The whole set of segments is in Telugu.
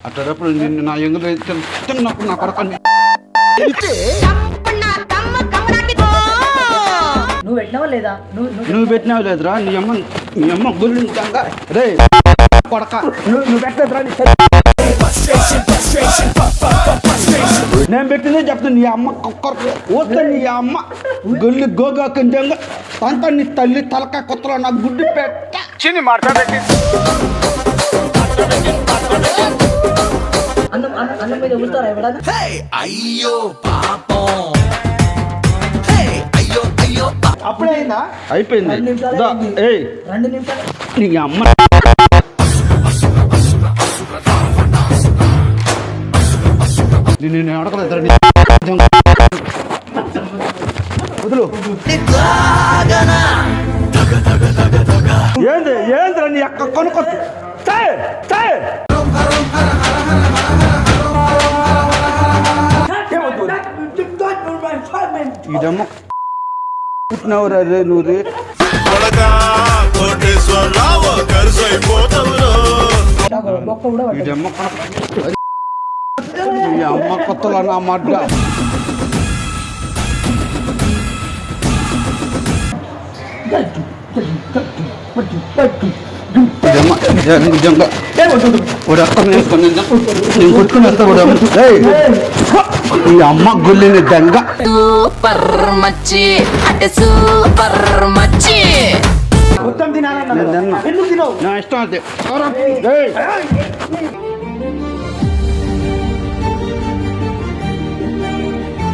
అట్టేటప్పుడు నిన్ను నా ఎంగులు తిన్నప్పుడు నా కొడకని నువ్వు పెట్టినావా లేదా? నువ్వు పెట్టినావు లేదురా? నీ అమ్మ నీ అమ్మ గుళ్ళు రే! కొడక. నువ్వు నువ్వు పెట్టలేదురా నీ చెల్లి. నేను పెట్టిందే చెప్తాను నీ అమ్మ కుక్కర్ వస్తే నీ అమ్మ గుళ్ళు గోగా కొంచెంగా అంత నీ తల్లి తలకాయ కొత్తలో నాకు గుడ్డు పెట్ట. అన్నం అన్నం అన్నం మీద ఉడతారా ఎవడన్నా? అయ్యో పాపం. హే అయ్యో అయ్యో అప్పుడే అయిందా? అయిపోయింది. రెండు నిమిషాలే దా, అయింది. ఏయ్. రెండు నిమిషాలు. నీ అమ్మ నేను అడగలేదురా నీ వదులు. ఏంది? ఏంద్రా నీ అక్క కొనుక్కో ఇదమ్మ. పుట్టినవరా రే నువ్వు రే. ఇదమ్మ అమ్మ కొత్తలో నా నేర్చుకుని నేను కొట్టుకుని వస్తా కూడా ఈ అమ్మ గుల్లిని దెంగ సూపర్ మచ్చి అంటే సూపర్ మచ్చి మొత్తం తినాలన్నా ఇష్టం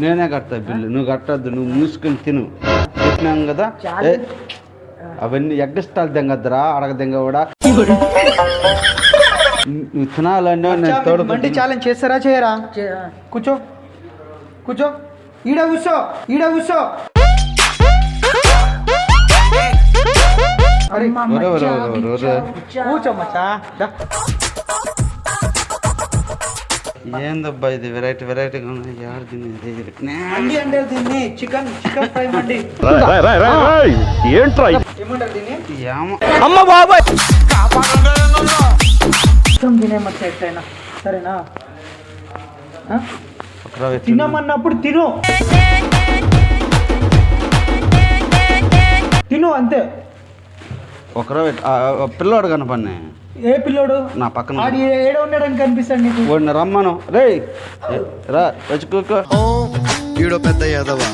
నేనే కడతా బిల్లు. నువ్వు కట్టద్దు నువ్వు మూసుకొని తిను. చెప్పినాం కదా? అవన్నీ ఎగ్గస్తాలు దెంగద్దురా అడగ దెంగ కూడా నువ్వు తినాలన్నా నేను తోడు మండి ఛాలెంజ్ చేస్తారా చేయరా? కూర్చో. కూర్చో. ఈడ కూర్చో. ఈడ కూర్చో. అరే అమ్మ, ఏందబ్బా ఇది వెరైటీ వెరైటీగా ఉంది యారు తినేది మండి అంటే దీన్ని చికెన్ చికెన్ ఫ్రై మండి ఏంట్రా ఏమంటారు దీన్ని? ఏమ. మొత్తం తినే మచ్చ ఎట్టయినా సరేనా? ఆ? ఒకరా పెట్టు. తినమన్నప్పుడు తిను. తిను అంతే. ఒకరా పిల్లోడు కనపడినాయి ఏ పిల్లోడు? నా పక్కన ఆడి ఏడ ఉన్నాడని కనిపిస్తాడు నీకు. వాడిని రమ్మను. రే రా వచ్చుకోకో ఈడో పెద్ద యాదవా.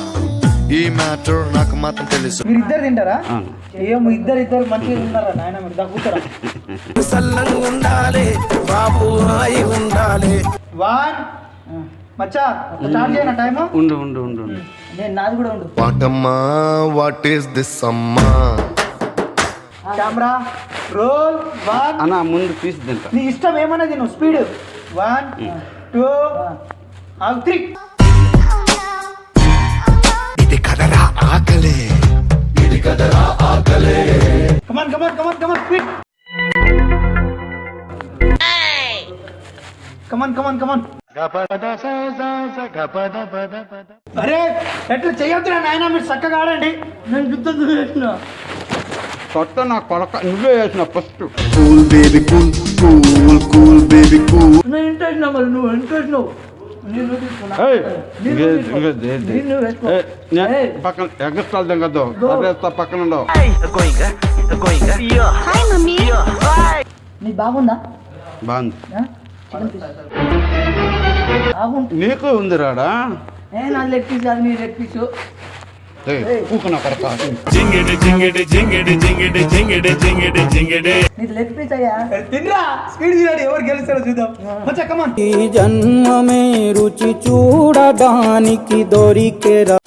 ఈ మ్యాటర్ నాకు మాత్రం తెలుసు. మీరు ఇద్దరు తింటారా. ఏమో ఇద్దరు ఇద్దరు మంచిగా ఉన్నారా నాయన మీరు ఉండాలి బాబు హాయి ఉండాలి. వన్ మచ్చా స్టార్ట్ చేయనా టైము? ఉండు ఉండు ఉండు ఉండు. నేను నాది కూడా ఉండు. వాటమ్మా వాట్ ఈస్ దిస్ అమ్మా? Camera roll one. అన్న ముందు పీస్ తింటా నీ ఇష్టం ఏమన్నా తిను స్పీడ్. One two three. ఇది కదరా ఆకలే. Come on come on come on come on speed come on come on come on అరే ఎట్లా చెయ్యొద్దురా నాయన మీరు చక్కగా ఆడండి. నేను యుద్ధం చూసిన. కొత్త నా కొడక నువ్వే వేసిన first cool baby cool cool cool baby cool నేను ఇంట్రెస్ట్ నా మరి నువ్వు నువ్వు ఏయ్. పక్కన అదేస్తా పక్కన ఉండవు నీ బాగుందా? బాగుంది. నీకు ఉంది రాడా ఏ నా లెగ్ పీస్ అది నీ లెగ్ పీసు. కూకున్నా కొడక జింగిడి జింగిడి జింగిడి జింగిడి జింగిడి జింగిడి జింగిడి నీ లెగ్ పీస్ అయ్యా తినరా స్పీడ్ తినాడు ఎవరు గెలుస్తారో చూద్దాం మచ్చా కమాన్ ఈ జన్మమే రుచి చూడడానికి దొరికేరా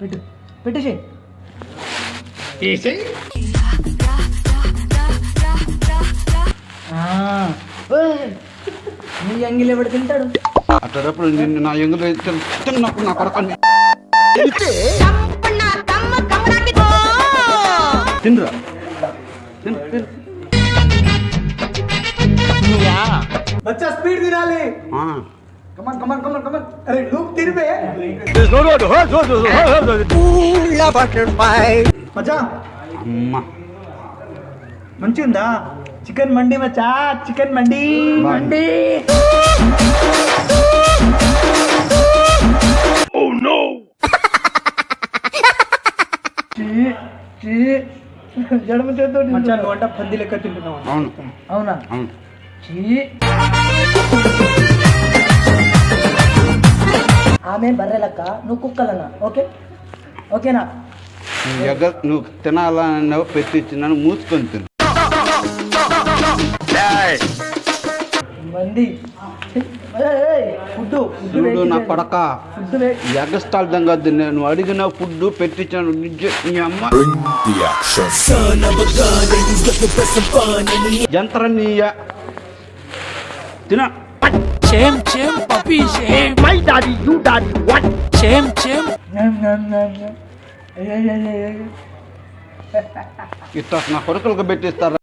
పెట్టు పెట్టేసి నీ అంగిల్ ఎవడు తింటాడు? అట్టేటప్పుడు నిన్ను నా ఎంగులు తిన్నప్పుడు నా కొడక తినరా తిను తిను. మచ్చా స్పీడ్ తినాలి. కమన్ కమన్ కమన్ కమన్ అరే నువ్వు తిరిపే మచ్చా. అమ్మ. చికెన్ మండి మచ్చా చికెన్ మండి. మండి. జడమ చేతో మచ్చా నువ్వు అంట పంది లెక్క తింటున్నావు. అవును. అవునా? అవును. ఆమె బర్రెలక్క నువ్వు కుక్కలన్న ఓకే? ఓకేనా? నువ్వు ఎగ్గ నువ్వు తినాలన్నావు పెట్టించినాను మూసుకొని తిను. మంది. ఫుడ్ చూడు నా కొడక. ఫుడ్ వే ఎగ్గ స్టాల్ దంగద్దు నేను అడిగిన ఫుడ్ పెట్టించాను నిజ- నీ అమ్మ. యంత్రం నీయ తిన ఇట్లా నా కొడుకులకు పెట్టిస్తారా?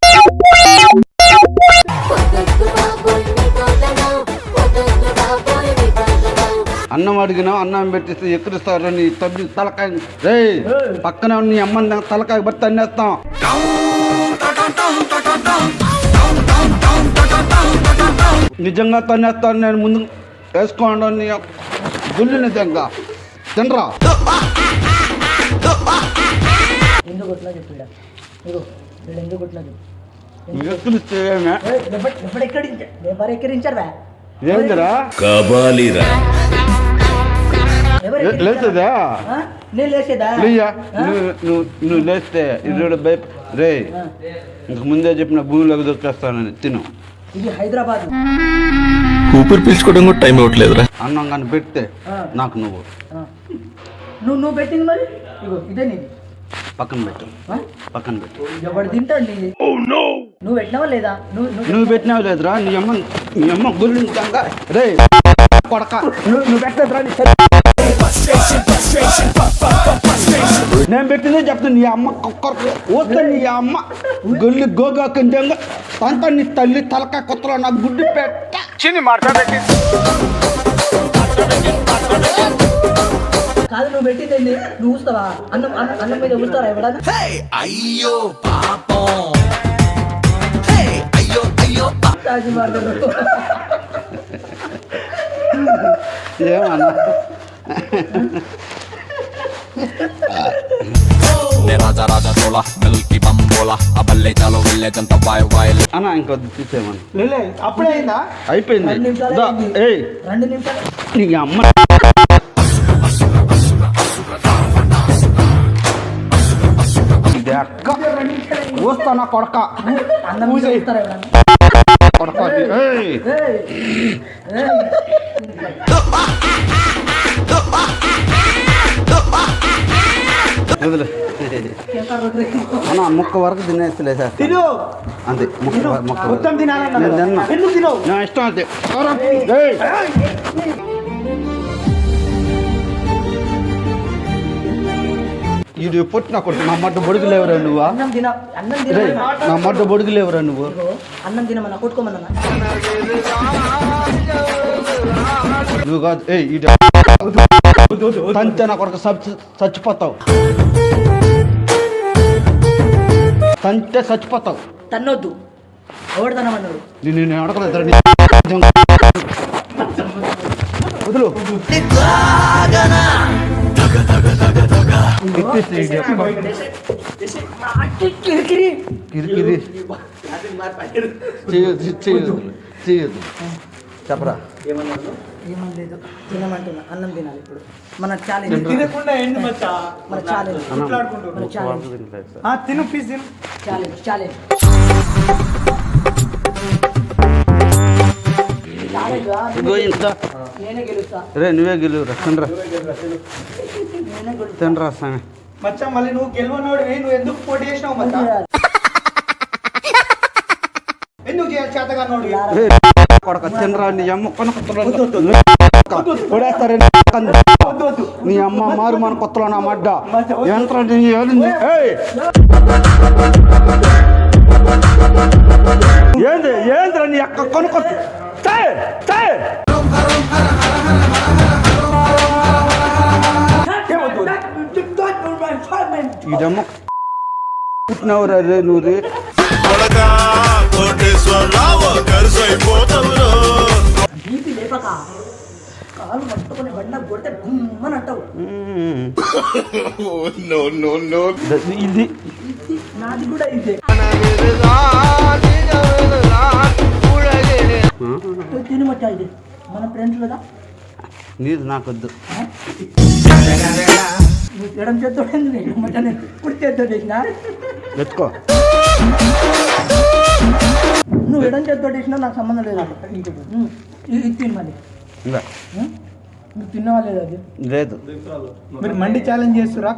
అన్నం అడిగినావు అన్నం పెట్టిస్తే ఎక్కడిస్తారు నీ తల్లి తలకాయ. రే పక్కన ఉన్న నీ అమ్మ తలకాయ బట్టి అన్నేస్తాం. నిజంగా తన్నేస్తాను నేను ముందు వేసుకోండి నీ గుళ్ళు నిజంగా. తినరా? ఎందుకు కొట్లా ఎందుకు చెప్పు? ఎక్కడించారు ఏందిరా? లే- లేస్తుందా? నేను నువ్వు లేస్తే ఇల్లు భయ రే ఇంక ముందే చెప్పిన భూమిలోకి దొరికేస్తానని తిను. ఇది హైదరాబాద్. ఊపిరి పీల్చుకోవడం కూడా టైం ఇవ్వట్లేదురా. అన్నం కానీ పెడితే. నాకు నువ్వు. నువ్వు నువ్వు పెట్టింది మరి? ఇగో ఇదే నీది. పక్కన పెట్టు? పక్కన పెట్టు. ఎవడు తింటాడు నీది నువ్వు పెట్టినావా లేదా? నువ్వు పెట్టినావు? లేదురా? నీ అమ్మ నీ అమ్మ గుళ్ళు రే కొడక. నువ్వు నువ్వు పెట్టలేదురా నేను పెట్టిందే చెప్తాను నీ అమ్మ కుక్కర్ వస్తే నీ అమ్మ గొల్లి గోగా కొంచెంగా తంత నీ తల్లి తలకాయ కొత్తలో నాకు గుడ్డి పెట్ట. కాదు నువ్వు పెట్టింది ఏంది? నువ్వు ఊస్తావా? అన్నం మీద ఊస్తారా ఎవడన్నా? హే అయ్యో పాపం. హే అయ్యో అయ్యో పాపం తాగి మాట్లాడు. ఏమన్నా? అన్న ఇంకొద్ది తీసేమని లేలే అప్పుడే అయిందా? అయిపోయింది. నీ అమ్మ. అక్క. వస్తా నా కొడక. కొడక అన్న ముక్క వరకు తినేస్తలే సార్. తిను. అంతే ముక్క ముక్క వరకు. మొత్తం తినాలన్నా నేను తిన్నా. ఎందుకు తినవు? నా ఇష్టం అంతే. ఇది పుట్టిన కొడుకు నా మడ్డ బొడుగు లేవురా నువ్వు? అన్నం తిన అన్నం రే తిన నా మడ్డ బొడుగు లేవురా నువ్వు అన్నం తినమన్నా కొట్టుకోమన్నా. నువ్వు కాదు ఏ ఇది తంతే నా సచ్- చచ్చిపోతావు. తంతే చచ్చిపోతావు. తన్నొద్దు. ఎవడు తనమన్నాడు నేను నేను అడగలేదు వదులు. ఇప్పేసి ఇది. కిరికిరి కిరికిరి. చేయొద్దు చేయొద్దు చేయొద్దు చెప్పరా. ఏమని లేదు తినమంటున్నా. అన్నం తినాలి ఇప్పుడు. మన ఛాలెంజ్ తినకుండా ఎండు మచ్చా? మన ఛాలెంజ్ మన ఛాలెంజ్ ఆ, తిను పీస్ తిను. ఛాలెంజ్ ఛాలెంజ్ రా, నువ్వే గెలువురా తినరా స్వామి. మచ్చా మళ్ళీ నువ్వు నువ్వు ఎందుకు పోటీ చేసినావు మచ్చా? ఎందుకు రే కొడక తినరా నీ అమ్మ నీ అమ్మ మారు మన కొత్తలో నా మడ్డ. ఏయ్! ఏంది ఏంద్రా నీ అక్క కొనుక్కొ ఇదమ్మ పుట్టినవరా రే నువ్వు ఇది. నాది కూడా ఇదే. ఇది. మన ఫ్రెండ్స్ కదా నీది నాకొద్దు. ఎడం కుడి చేత్తో చేసిన? ఎత్తుకో నువ్వు ఎడం చేత్తో చేసినా నాకు సంబంధం లేదు ఇది తిని మళ్ళీ. నువ్వు తిన్నావా లేదా అది? లేదు. మీరు మండి ఛాలెంజ్ చేస్తురా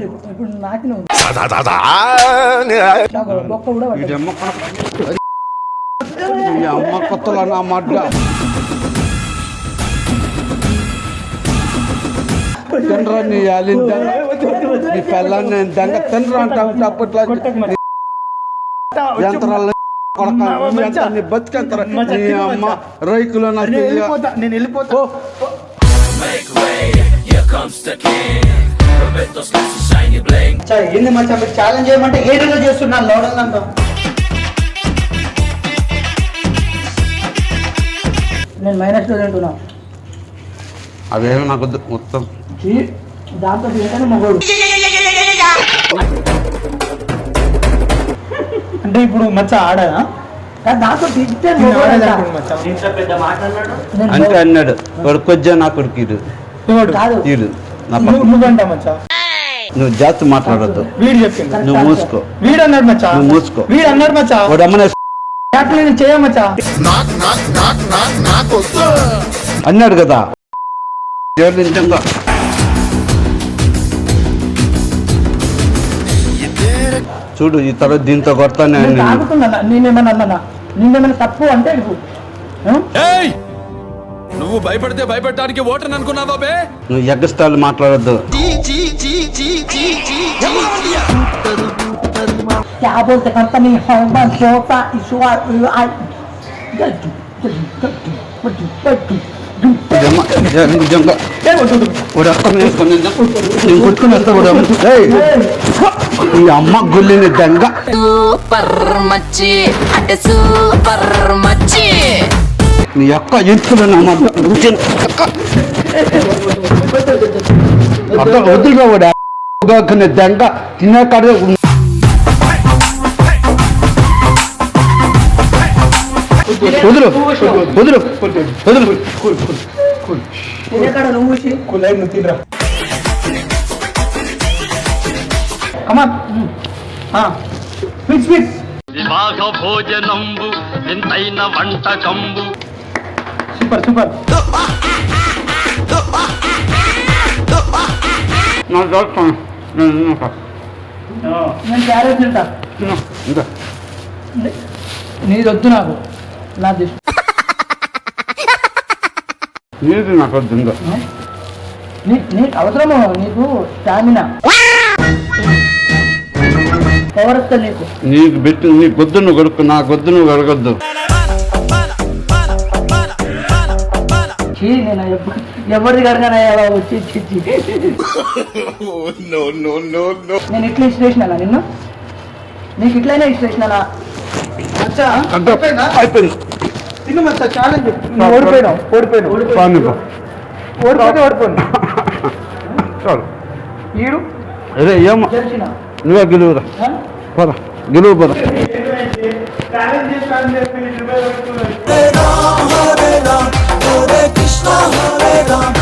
రేపు ఇప్పుడు నాకి నువ్వు. బొక్క కూడా పట్టదు. ఇదమ్మ ఈ అమ్మ కొత్తలో నా మాట తినరా నీ యాలిన దెంగ నీ పిల్లని నేను దెంగ తినరా అంటే అప్పట్లో యంత్రాలు కొడక ఎంత నీ బతికెంతరా నీ అమ్మ రైకులో నా నేను పిల్ల. వెళ్ళిపోతా ఏంది మీరు ఛాలెంజ్ చేయమంటే ఏడేదో చేస్తున్నాను లోడలంతా నేను మైనస్ స్టూడెంట్ ఉన్నా అవేమో నాకు వద్దు. దాంతో తింటేనే మగోడు. అంటే ఇప్పుడు మచ్చ ఆడదా? దాంతో తింటే అంటే. అన్నాడు? కొద్దిగా నా కొడుకు పక్క నువ్వంట మచ్చ. నువ్వు జాస్తి మాట్లాడద్దు. వీడు చెప్పింది నువ్వు మూసుకో. వీడు అన్నాడు మచ్చ. నువ్వు మూసుకో. వీడు అన్నాడు మచ్చ. వాడు అమ్మనే నేను చేయమచ్చా అన్నాడు కదా. ఎవరు నిజంగా చూడు ఈ తర్వాత దీంతో కొడతానే నేను తప్పు అంటే నువ్వు భయపడితే భయపెట్టడానికి ఓటర్ అనుకున్నావా బే? నువ్వు ఎగ్గస్తాలు మాట్లాడద్దు. కొట్టుకుని వస్తా కూడా ఈ అమ్మ గుల్లిని దెంగ. సూపర్ మచ్చి అంటే సూపర్ మచ్చి. నీ యొక్క ఎత్తులు నా మాట. రుచి అక్క. అక్క వదిలిగా వాడు. దెంగ తినే కాడ వదులు కులై కమాన్ స్పీక్ వివాహ భోజనంబు వింతైన వంటకంబు. సూపర్ సూపర్ నా చేస్తాను నేను తిన్నాక. నేను క్యారెట్ తింటా. ఇంకా. నీది వద్దు నాకు నా దిష్టి నీది నాకు వద్దు ఇంకా. నీ నీకు అవసరము నీకు? స్టామినా. నీకు నీకు పెట్టి నీ గొద్దు నువ్వు గడుపు నా గొద్దు నువ్వు గడగొద్దు ఎవరిది కడగానే వచ్చి ఛీ, ఛీ. నేను ఇట్లా ఇష్టేసినా నిన్ను? నీకు ఇట్లయినా ఇష్టేసినా మచ్చా అయిపోయింది? తిను మచ్చా ఛాలెంజ్ ఓడిపోయినావు ఓడిపోయినావు పో. ఓడిపోతే ఓడిపోయినా చాలు. ఈడు? అరే ఏమో తెలిసిన నువ్వే గెలువురా పరా గెలువు పరా రామ హరే రామ హరే కృష్ణ హరే రామ